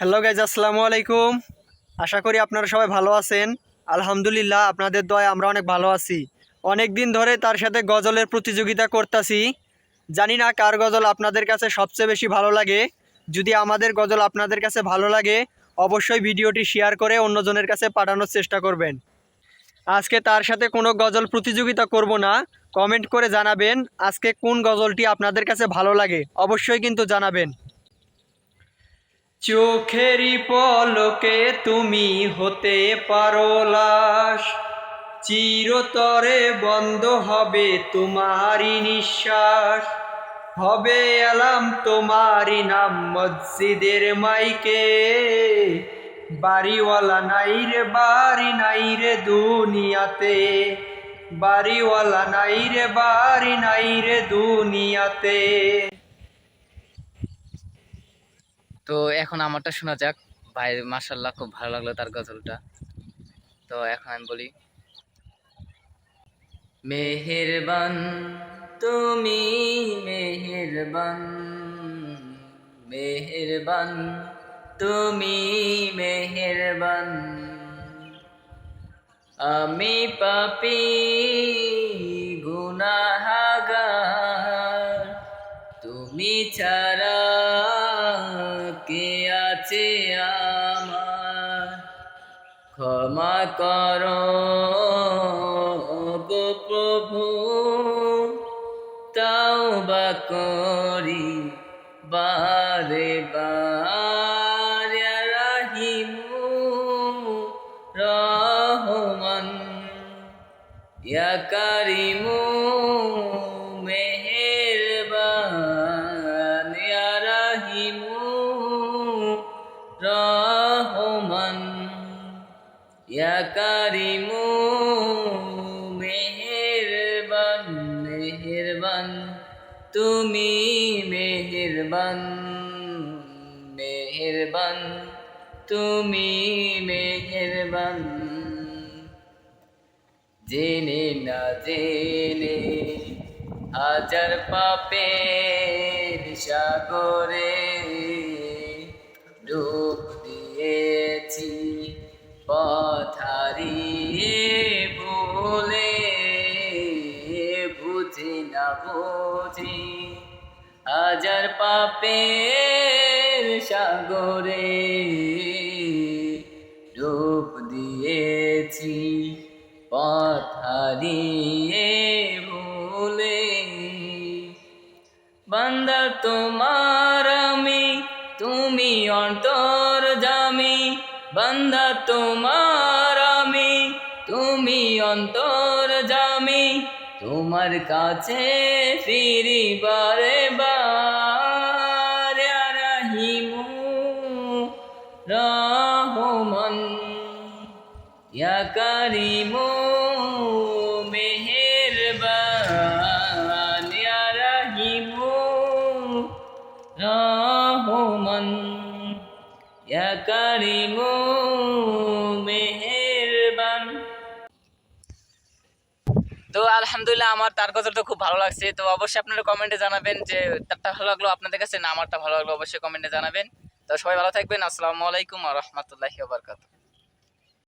Hello guys আসসালামু আলাইকুম। আশা করি আপনারা সবাই ভালো আছেন। আলহামদুলিল্লাহ, আপনাদের দয় আমরা অনেক ভালো আছি। অনেক দিন ধরে তার সাথে গজলের প্রতিযোগিতা করতেছি। জানি না কার গজল আপনাদের কাছে সবচেয়ে বেশি ভালো লাগে। যদি আমাদের গজল আপনাদের কাছে ভালো লাগে, অবশ্যই ভিডিওটি শেয়ার করে অন্যজনের কাছে পাঠানোর চেষ্টা করবেন। আজকে তার সাথে কোনো গজল প্রতিযোগিতা করব না। কমেন্ট করে জানাবেন আজকে কোন গজলটি আপনাদের কাছে ভালো লাগে। অবশ্যই কিন্তু জানাবেন। চোখেরই পলকে তুমি হতে পারো লাশ। চিরতরে বন্ধ হবে তোমারই নিঃশ্বাস। হবে এলাম তোমারই নাম মসজিদের মাইকে। বাড়িওয়ালা নাই রে, বাড়ি নাই রে দুনিয়াতে। বাড়িওয়ালা নাই রে, বাড়ি নাই রে দুনিয়াতে। তো এখন আমারটা শোনা যাক। ভাই মার্শাল্লাহ খুব ভালো লাগল তার গজলটা। তো এখন আমি বলি, মেহেরবান, তুমি মেহেরবান মেহেরবান, তুমি মেহেরবান। আমি পাপি, গুনাহাগার, তুমি ছাড়া ক্ষমা করো প্রভু। তাও বা করি বারে বার রাহিমু রহমান। ইয়া কারিমু মেহেরবান, ইয়া রাহিমু রহমান। ইয়া কারিমু মেহেরবান মেহেরবান, তুমি মেহেরবান মেহেরবান, তুমি মেহেরবান। জেনে না জেনে হাজার পাপের সাগরে ডুব বুঝি না বুঝি। হাজার পাপের সাগরে ডুব দিয়েছি, পথ হারিয়ে ভুলে। বান্দা তোমার আমি, তুমি অন্তর জামি। বান্দা তোমার আমি, তুমি অন্তর জামি। তোমার কাছে ফিরি বারে বার ইয়া রাহিমু রহমান। ইয়া কারিমু মেহেরবান। ইয়া রাহিমু রহমান। ইয়া কারিমু মেহেরবান। তো আলহামদুলিল্লাহ আমার তার গজলটা খুব ভালো লাগছে। তো অবশ্যই আপনারা কমেন্টে জানাবেন যে তারটা ভালো লাগল আপনাদের কাছে, না আমারটা ভালো লাগল অবশ্যই কমেন্টে জানাবেন। তো সবাই ভালো থাকবেন। আসসালামু আলাইকুম আ রহমতুল্লাহি বারকাত